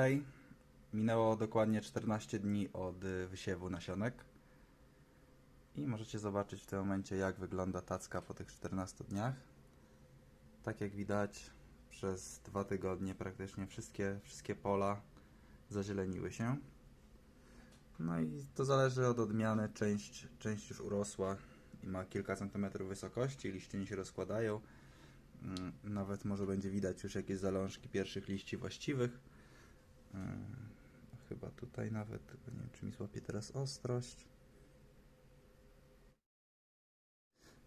Hej, minęło dokładnie 14 dni od y, wysiewu nasionek i możecie zobaczyć w tym momencie jak wygląda tacka po tych 14 dniach. Tak jak widać przez dwa tygodnie praktycznie wszystkie, wszystkie pola zazieleniły się. No i to zależy od odmiany, część, część już urosła i ma kilka centymetrów wysokości, liście nie się rozkładają. Mm, Nawet może będzie widać już jakieś zalążki pierwszych liści właściwych. Mm, Chyba tutaj nawet, nie wiem czy mi złapie teraz ostrość.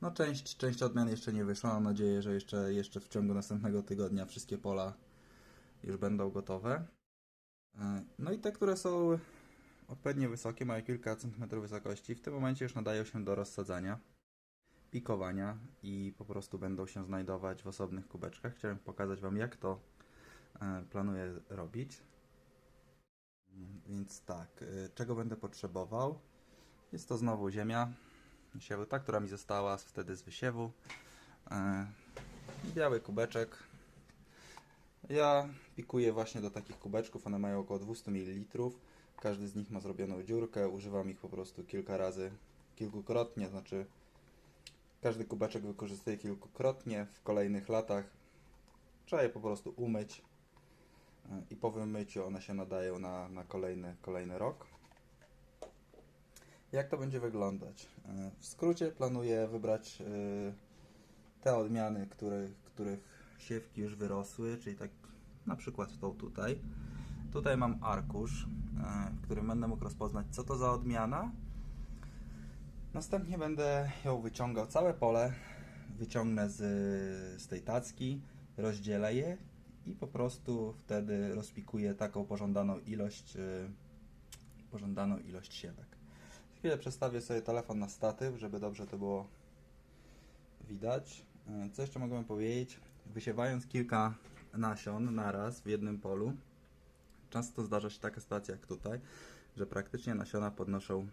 No część, część odmian jeszcze nie wyszła. Mam nadzieję, że jeszcze, jeszcze w ciągu następnego tygodnia wszystkie pola już będą gotowe. E, No i te, które są odpowiednio wysokie, mają kilka centymetrów wysokości, w tym momencie już nadają się do rozsadzania, pikowania i po prostu będą się znajdować w osobnych kubeczkach. Chciałem pokazać Wam, jak to e, planuję robić. Więc tak, y, czego będę potrzebował? Jest to znowu ziemia siewu, ta, która mi została wtedy z wysiewu. E, Biały kubeczek. Ja pikuję właśnie do takich kubeczków, one mają około 200 ml. Każdy z nich ma zrobioną dziurkę, używam ich po prostu kilka razy, kilkukrotnie, znaczy każdy kubeczek wykorzystuję kilkukrotnie w kolejnych latach. Trzeba je po prostu umyć i po wymyciu one się nadają na, na kolejny, kolejny rok. Jak to będzie wyglądać? E, W skrócie planuję wybrać e, te odmiany, których, których siewki już wyrosły, czyli tak na przykład tą tutaj. Tutaj mam arkusz, e, w którym będę mógł rozpoznać, co to za odmiana. Następnie będę ją wyciągał całe pole, wyciągnę z, z tej tacki, rozdzielę je i po prostu wtedy rozpikuję taką pożądaną ilość, e, pożądaną ilość siewek. Chwilę przestawię sobie telefon na statyw, żeby dobrze to było widać. E, Co jeszcze mogę wam powiedzieć? Wysiewając kilka nasion naraz w jednym polu, często zdarza się taka sytuacja jak tutaj, że praktycznie nasiona podnoszą,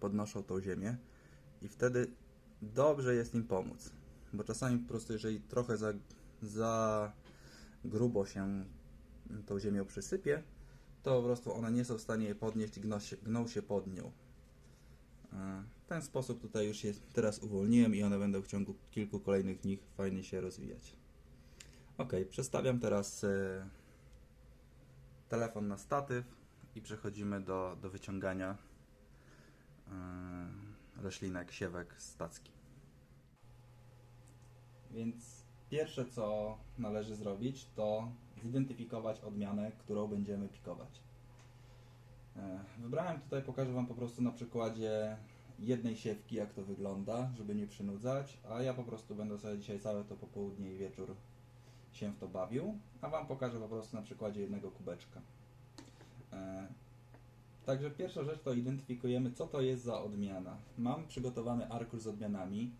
podnoszą tą ziemię i wtedy dobrze jest im pomóc. Bo czasami po prostu, jeżeli trochę za, za grubo się tą ziemią przysypie, to po prostu one nie są w stanie jej podnieść i gną się, gną się pod nią. E, ten sposób tutaj już je teraz uwolniłem i one będą w ciągu kilku kolejnych dni fajnie się rozwijać. Ok, przestawiam teraz e, telefon na statyw i przechodzimy do, do wyciągania e, roślinek, siewek z tacki. Więc pierwsze co należy zrobić to zidentyfikować odmianę, którą będziemy pikować. E, Wybrałem tutaj, pokażę Wam po prostu na przykładzie jednej siewki, jak to wygląda, żeby nie przynudzać, a ja po prostu będę sobie dzisiaj całe to popołudnie i wieczór się w to bawił, a Wam pokażę po prostu na przykładzie jednego kubeczka. E, Także pierwsza rzecz to identyfikujemy, co to jest za odmiana. Mam przygotowany arkusz z odmianami,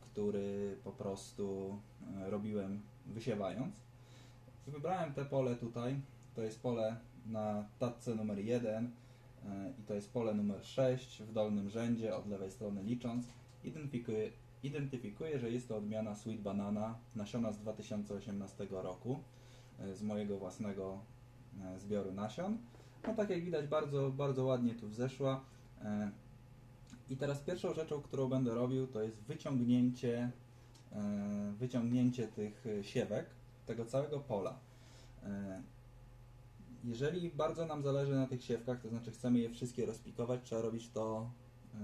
który po prostu e, robiłem wysiewając. Wybrałem te pole tutaj. To jest pole na tatce numer 1 e, i to jest pole numer 6 w dolnym rzędzie, od lewej strony licząc. Identyfikuję, że jest to odmiana Sweet Banana, nasiona z 2018 roku, e, z mojego własnego e, zbioru nasion. No tak jak widać bardzo, bardzo ładnie tu wzeszła. I teraz pierwszą rzeczą, którą będę robił, to jest wyciągnięcie, e, wyciągnięcie tych e, siewek, tego całego pola. E, Jeżeli bardzo nam zależy na tych siewkach, to znaczy chcemy je wszystkie rozpikować, trzeba robić to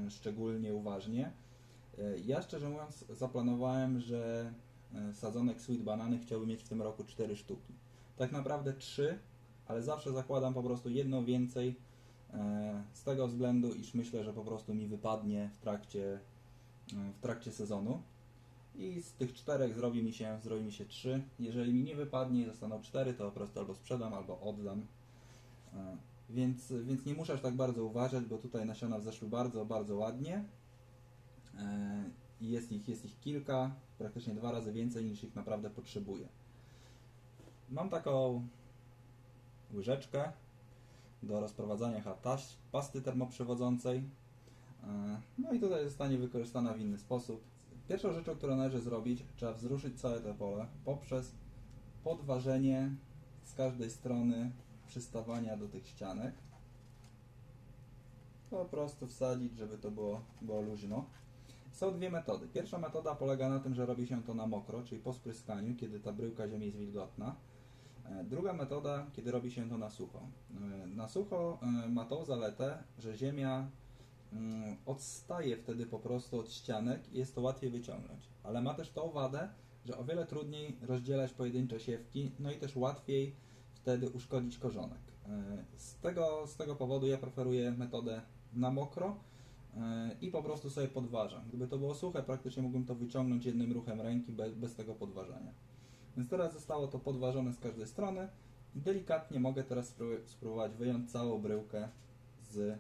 szczególnie uważnie. Ja szczerze mówiąc zaplanowałem, że sadzonek sweet banany chciałbym mieć w tym roku 4 sztuki. Tak naprawdę 3, ale zawsze zakładam po prostu jedną więcej z tego względu, iż myślę, że po prostu mi wypadnie w trakcie, e, w trakcie sezonu. I z tych czterech zrobi mi się, zrobi mi się trzy. Jeżeli mi nie wypadnie i zostaną cztery, to po prostu albo sprzedam, albo oddam. E, Więc, więc nie muszę tak bardzo uważać, bo tutaj nasiona wzeszły bardzo, bardzo ładnie. E, I jest ich, jest ich kilka, praktycznie dwa razy więcej niż ich naprawdę potrzebuję. Mam taką łyżeczkę do rozprowadzania chyba taś- pasty termoprzewodzącej. E, No i tutaj zostanie wykorzystana w inny sposób. Pierwszą rzeczą, którą należy zrobić, trzeba wzruszyć całe to pole poprzez podważenie z każdej strony przystawania do tych ścianek. Po prostu wsadzić, żeby to było, było luźno. Są dwie metody. Pierwsza metoda polega na tym, że robi się to na mokro, czyli po spryskaniu, kiedy ta bryłka ziemi jest wilgotna. E, Druga metoda, kiedy robi się to na sucho. E, Na sucho e, ma tą zaletę, że ziemia mm, odstaje wtedy po prostu od ścianek i jest to łatwiej wyciągnąć. Ale ma też tą wadę, że o wiele trudniej rozdzielać pojedyncze siewki, no i też łatwiej wtedy uszkodzić korzonek. Z tego, z tego powodu ja preferuję metodę na mokro i po prostu sobie podważam. Gdyby to było suche, praktycznie mógłbym to wyciągnąć jednym ruchem ręki bez, bez tego podważania. Więc teraz zostało to podważone z każdej strony i delikatnie mogę teraz spró- spróbować wyjąć całą bryłkę z,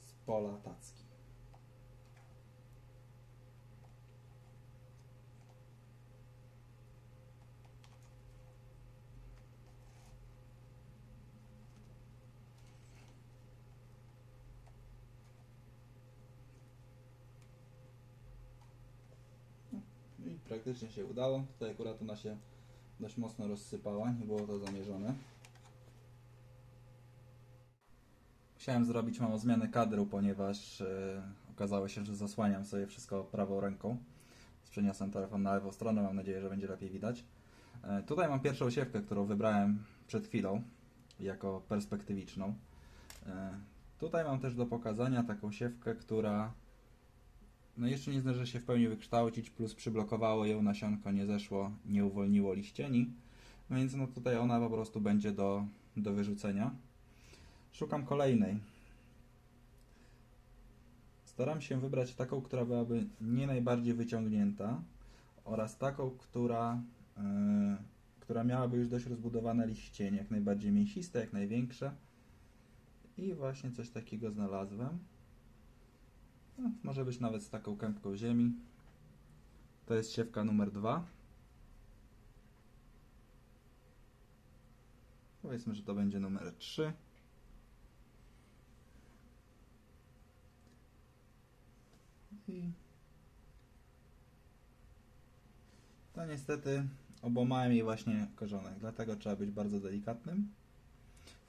z pola tacki. I praktycznie się udało. Tutaj akurat ona się dość mocno rozsypała, nie było to zamierzone. Musiałem zrobić małą zmianę kadru, ponieważ e, okazało się, że zasłaniam sobie wszystko prawą ręką. Przeniosłem telefon na lewą stronę, mam nadzieję, że będzie lepiej widać. E, tutaj mam pierwszą siewkę, którą wybrałem przed chwilą, jako perspektywiczną. E, tutaj mam też do pokazania taką siewkę, która no jeszcze nie zdąży się w pełni wykształcić, plus przyblokowało ją nasionko, nie zeszło, nie uwolniło liścieni, no więc no tutaj ona po prostu będzie do, do wyrzucenia. Szukam kolejnej. Staram się wybrać taką, która byłaby nie najbardziej wyciągnięta oraz taką, która, yy, która miałaby już dość rozbudowane liścienie, jak najbardziej mięsiste, jak największe. I właśnie coś takiego znalazłem. No, może być nawet z taką kępką ziemi. To jest siewka numer dwa. Powiedzmy, że to będzie numer 3. I to niestety obłamałem jej właśnie korzonek, dlatego trzeba być bardzo delikatnym.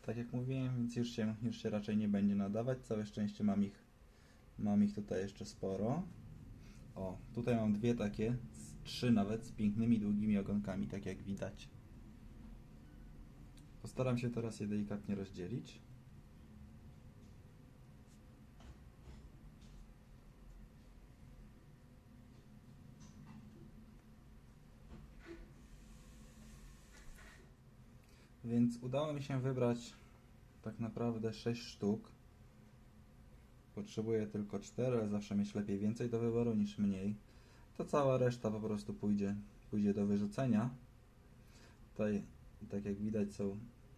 Tak jak mówiłem, więc już się, już się raczej nie będzie nadawać. Całe szczęście mam ich Mam ich tutaj jeszcze sporo. O, tutaj mam dwie takie, trzy nawet, z pięknymi, długimi ogonkami, tak jak widać. Postaram się teraz je delikatnie rozdzielić. Więc udało mi się wybrać tak naprawdę 6 sztuk. Potrzebuję tylko 4, ale zawsze mieć lepiej więcej do wyboru niż mniej. To cała reszta po prostu pójdzie, pójdzie do wyrzucenia. Tutaj, tak jak widać, są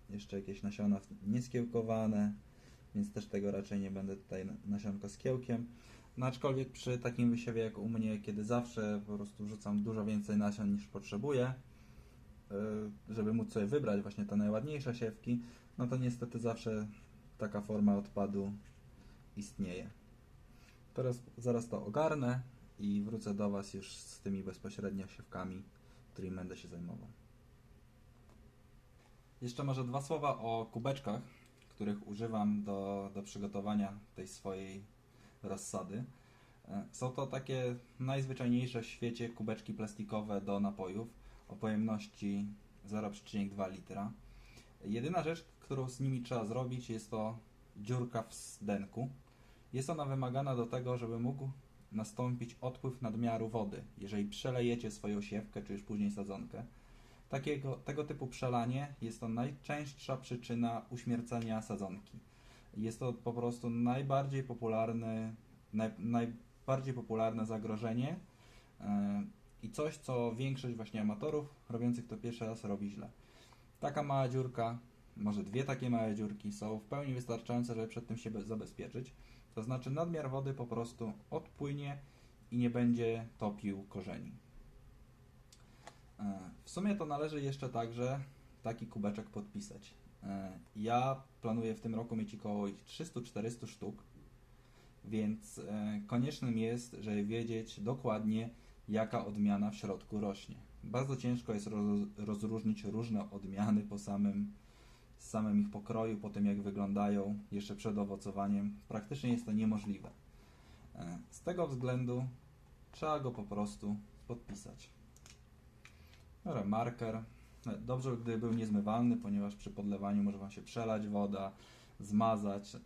jeszcze jakieś nasiona nieskiełkowane, więc też tego raczej nie będę tutaj na- nasionko z kiełkiem. No aczkolwiek przy takim wysiewie jak u mnie, kiedy zawsze po prostu wrzucam dużo więcej nasion niż potrzebuję, yy, żeby móc sobie wybrać właśnie te najładniejsze siewki, no to niestety zawsze taka forma odpadu istnieje. Teraz zaraz to ogarnę i wrócę do Was już z tymi bezpośrednio siewkami, którymi będę się zajmował. Jeszcze może dwa słowa o kubeczkach, których używam do, do przygotowania tej swojej rozsady. E, Są to takie najzwyczajniejsze w świecie kubeczki plastikowe do napojów o pojemności 0,2 litra. Jedyna rzecz, którą z nimi trzeba zrobić, jest to dziurka w zdenku. Jest ona wymagana do tego, żeby mógł nastąpić odpływ nadmiaru wody, jeżeli przelejecie swoją siewkę, czy już później sadzonkę. Takiego, tego typu przelanie jest to najczęstsza przyczyna uśmiercenia sadzonki. Jest to po prostu najbardziej popularny, naj, najbardziej popularne zagrożenie yy, i coś, co większość właśnie amatorów robiących to pierwszy raz robi źle. Taka mała dziurka, może dwie takie małe dziurki są w pełni wystarczające, żeby przed tym się be- zabezpieczyć. To znaczy nadmiar wody po prostu odpłynie i nie będzie topił korzeni. E, W sumie to należy jeszcze także taki kubeczek podpisać. E, Ja planuję w tym roku mieć około ich 300-400 sztuk, więc e, koniecznym jest, żeby wiedzieć dokładnie, jaka odmiana w środku rośnie. bardzo ciężko jest roz, rozróżnić różne odmiany po samym, samym ich pokroju, po tym jak wyglądają jeszcze przed owocowaniem. Praktycznie jest to niemożliwe. E, Z tego względu trzeba go po prostu podpisać. Dobra, marker. E, Dobrze, gdy był niezmywalny, ponieważ przy podlewaniu może Wam się przelać woda, zmazać. E,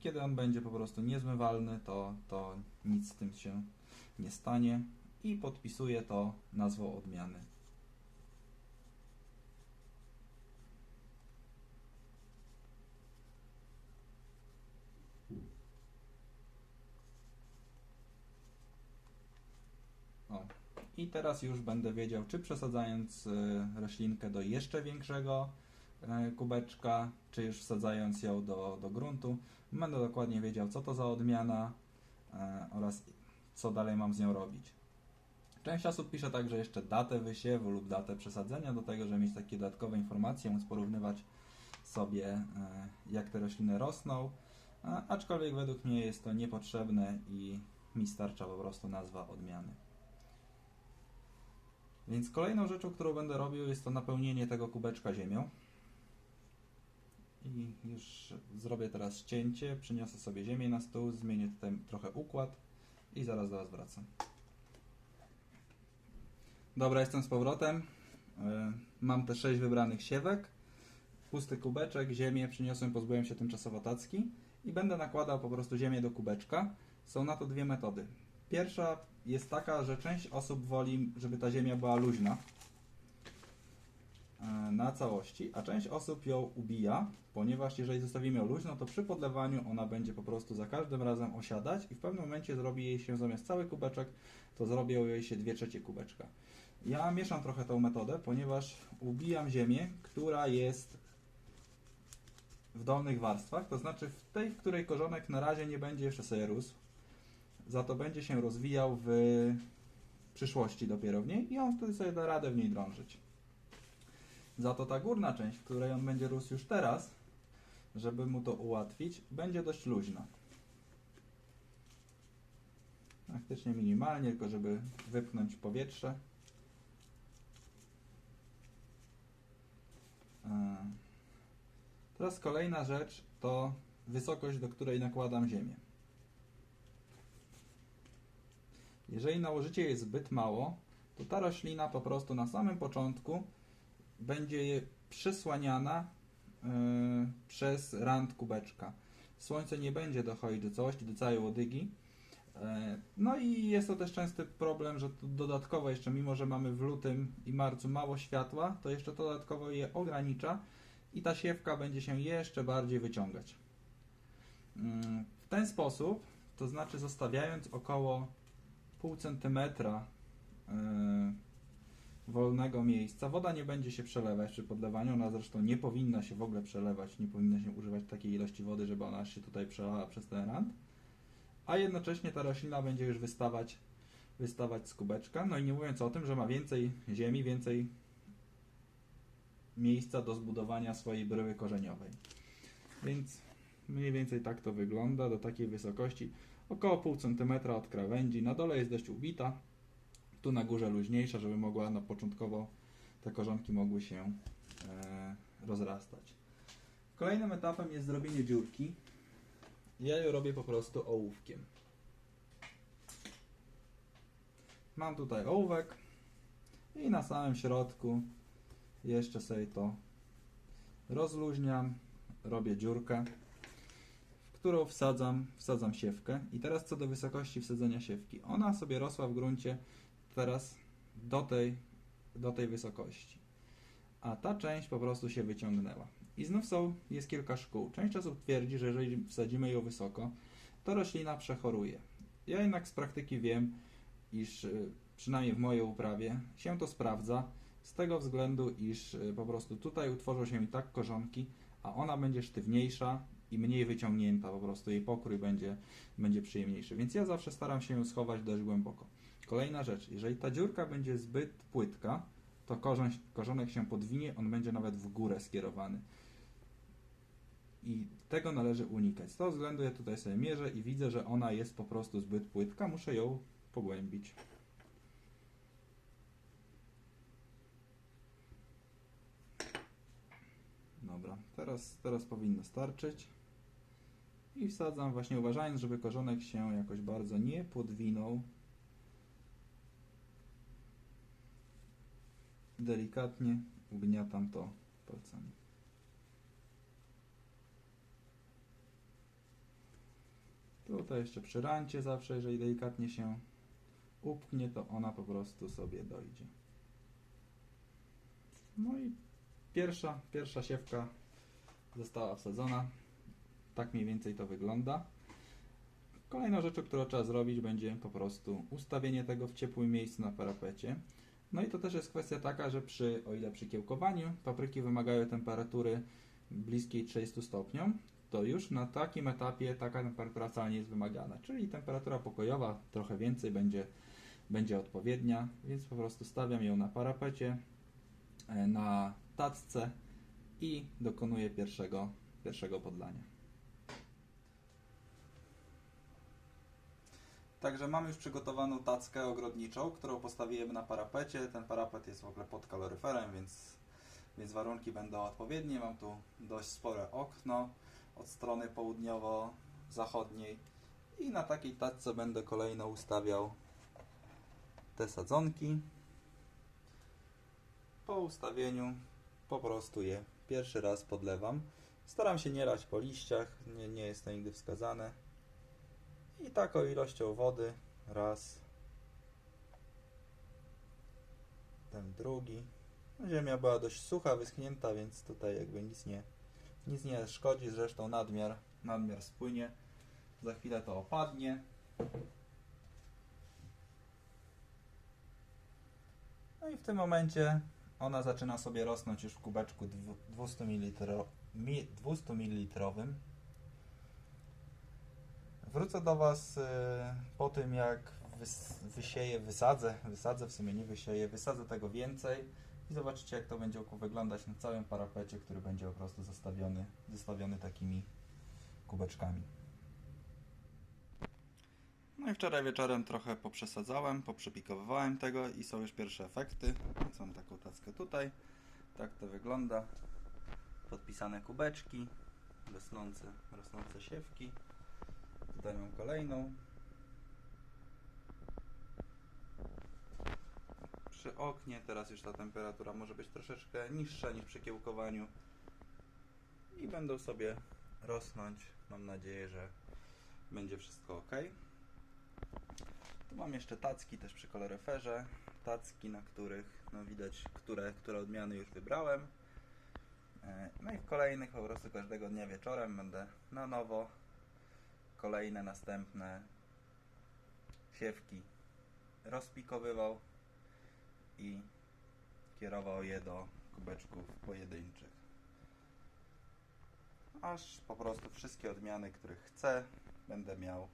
Kiedy on będzie po prostu niezmywalny, to, to nic z tym się nie stanie i podpisuję to nazwą odmiany. O. I teraz już będę wiedział, czy przesadzając y, roślinkę do jeszcze większego y, kubeczka, czy już wsadzając ją do, do gruntu, będę dokładnie wiedział, co to za odmiana y, oraz co dalej mam z nią robić. Część osób pisze także jeszcze datę wysiewu lub datę przesadzenia do tego, żeby mieć takie dodatkowe informacje, móc porównywać sobie, e, jak te rośliny rosną. Aczkolwiek według mnie jest to niepotrzebne i mi starcza po prostu nazwa odmiany. Więc kolejną rzeczą, którą będę robił, jest to napełnienie tego kubeczka ziemią. I już zrobię teraz cięcie, przyniosę sobie ziemię na stół, zmienię tutaj trochę układ i zaraz do Was wracam. Dobra, jestem z powrotem. Y, Mam te 6 wybranych siewek. Pusty kubeczek, ziemię przyniosłem, pozbyłem się tymczasowo tacki i będę nakładał po prostu ziemię do kubeczka. Są na to dwie metody. Pierwsza jest taka, że część osób woli, żeby ta ziemia była luźna y, na całości, a część osób ją ubija, ponieważ jeżeli zostawimy ją luźną, to przy podlewaniu ona będzie po prostu za każdym razem osiadać i w pewnym momencie zrobi jej się zamiast cały kubeczek, to zrobią jej się dwie trzecie kubeczka. Ja mieszam trochę tą metodę, ponieważ ubijam ziemię, która jest w dolnych warstwach, to znaczy w tej, w której korzonek na razie nie będzie jeszcze sobie rósł, za to będzie się rozwijał w przyszłości dopiero w niej i on wtedy sobie da radę w niej drążyć. Za to ta górna część, w której on będzie rósł już teraz, żeby mu to ułatwić, będzie dość luźna. Praktycznie minimalnie, tylko żeby wypchnąć powietrze. E, Teraz kolejna rzecz to wysokość, do której nakładam ziemię. Jeżeli nałożycie jej zbyt mało, to ta roślina po prostu na samym początku będzie przysłaniana e, przez rand kubeczka. Słońce nie będzie dochodzić do całości, do całej łodygi. E, No i jest to też częsty problem, że dodatkowo jeszcze, mimo że mamy w lutym i marcu mało światła, to jeszcze to dodatkowo je ogranicza i ta siewka będzie się jeszcze bardziej wyciągać. Mm, W ten sposób, to znaczy zostawiając około pół centymetra e, wolnego miejsca, woda nie będzie się przelewać przy podlewaniu, ona zresztą nie powinna się w ogóle przelewać, nie powinno się używać takiej ilości wody, żeby ona się tutaj przelała przez ten rand a jednocześnie ta roślina będzie już wystawać, wystawać z kubeczka. No i nie mówiąc o tym, że ma więcej ziemi, więcej miejsca do zbudowania swojej bryły korzeniowej. Więc mniej więcej tak to wygląda, do takiej wysokości około pół centymetra od krawędzi. Na dole jest dość ubita, tu na górze luźniejsza, żeby mogła na początkowo te korzonki mogły się e, rozrastać. Kolejnym etapem jest zrobienie dziurki. Ja ją robię po prostu ołówkiem. Mam tutaj ołówek i na samym środku jeszcze sobie to rozluźniam, robię dziurkę, którą wsadzam, wsadzam siewkę. I teraz co do wysokości wsadzenia siewki. Ona sobie rosła w gruncie teraz do tej, do tej wysokości. A ta część po prostu się wyciągnęła. I znów są, jest kilka szkół. Część osób twierdzi, że jeżeli wsadzimy ją wysoko, to roślina przechoruje. Ja jednak z praktyki wiem, iż y, przynajmniej w mojej uprawie się to sprawdza, z tego względu, iż y, po prostu tutaj utworzą się i tak korzonki, a ona będzie sztywniejsza i mniej wyciągnięta, po prostu jej pokrój będzie, będzie przyjemniejszy. Więc ja zawsze staram się ją schować dość głęboko. Kolejna rzecz, jeżeli ta dziurka będzie zbyt płytka, to korzeń, korzonek się podwinie, on będzie nawet w górę skierowany. I tego należy unikać. Z tego względu ja tutaj sobie mierzę i widzę, że ona jest po prostu zbyt płytka, muszę ją pogłębić. Dobra, teraz, teraz powinno starczyć. I wsadzam właśnie uważając, żeby korzonek się jakoś bardzo nie podwinął. Delikatnie ugniatam to palcami. Tutaj jeszcze przy rancie zawsze, jeżeli delikatnie się upchnie, to ona po prostu sobie dojdzie. No i pierwsza, pierwsza siewka została wsadzona. Tak mniej więcej to wygląda. Kolejną rzeczą, którą trzeba zrobić, będzie po prostu ustawienie tego w ciepłym miejscu na parapecie. No i to też jest kwestia taka, że przy, o ile przy kiełkowaniu papryki wymagają temperatury bliskiej 30 stopniom, to już na takim etapie taka temperatura wcale nie jest wymagana. Czyli temperatura pokojowa trochę więcej będzie, będzie odpowiednia, więc po prostu stawiam ją na parapecie, e, na tacce i dokonuję pierwszego, pierwszego podlania. Także mam już przygotowaną tackę ogrodniczą, którą postawiłem na parapecie. Ten parapet jest w ogóle pod kaloryferem, więc, więc warunki będą odpowiednie. Mam tu dość spore okno od strony południowo-zachodniej i na takiej tacce będę kolejno ustawiał te sadzonki. Po ustawieniu po prostu je pierwszy raz podlewam. Staram się nie lać po liściach, nie, nie jest to nigdy wskazane. I taką ilością wody raz, ten drugi. No, Ziemia była dość sucha, wyschnięta, więc tutaj jakby nic nie, nic nie szkodzi. Zresztą nadmiar, nadmiar spłynie. Za chwilę to opadnie. No i w tym momencie ona zaczyna sobie rosnąć już w kubeczku dwu- 200 ml, mi- 200 ml. Wrócę do Was y, po tym, jak wys, wysieję, wysadzę, wysadzę w sumie nie wysieję, wysadzę tego więcej i zobaczycie, jak to będzie wyglądać na całym parapecie, który będzie po prostu zostawiony, zostawiony takimi kubeczkami. No i wczoraj wieczorem trochę poprzesadzałem, poprzepikowywałem tego i są już pierwsze efekty. Mam taką tackę tutaj. Tak to wygląda. Podpisane kubeczki, rosnące, rosnące siewki. Tutaj kolejną. Przy oknie teraz już ta temperatura może być troszeczkę niższa niż przy kiełkowaniu. I będą sobie rosnąć. Mam nadzieję, że będzie wszystko ok. Tu mam jeszcze tacki też przy koloryferze. Tacki, na których no widać, które, które odmiany już wybrałem. E, No i w kolejnych po prostu każdego dnia wieczorem będę na nowo kolejne następne siewki rozpikowywał i kierował je do kubeczków pojedynczych. Aż po prostu wszystkie odmiany, których chcę, będę miał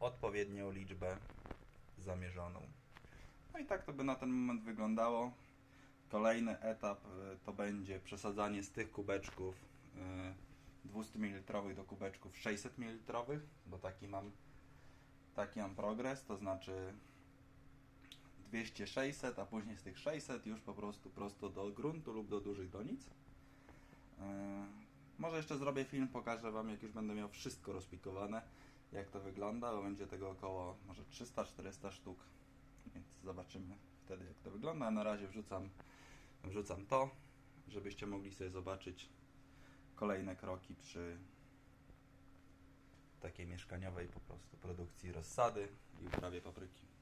odpowiednią liczbę zamierzoną. No i tak to by na ten moment wyglądało. Kolejny etap y, to będzie przesadzanie z tych kubeczków y, 200 ml do kubeczków 600 ml, bo taki mam taki mam progres, to znaczy 200-600, a później z tych 600 już po prostu prosto do gruntu lub do dużych donic. Yy, Może jeszcze zrobię film, pokażę Wam jak już będę miał wszystko rozpikowane, jak to wygląda, bo będzie tego około może 300-400 sztuk, więc zobaczymy wtedy jak to wygląda. Na razie wrzucam, wrzucam to, żebyście mogli sobie zobaczyć kolejne kroki przy takiej mieszkaniowej po prostu produkcji rozsady i uprawie papryki.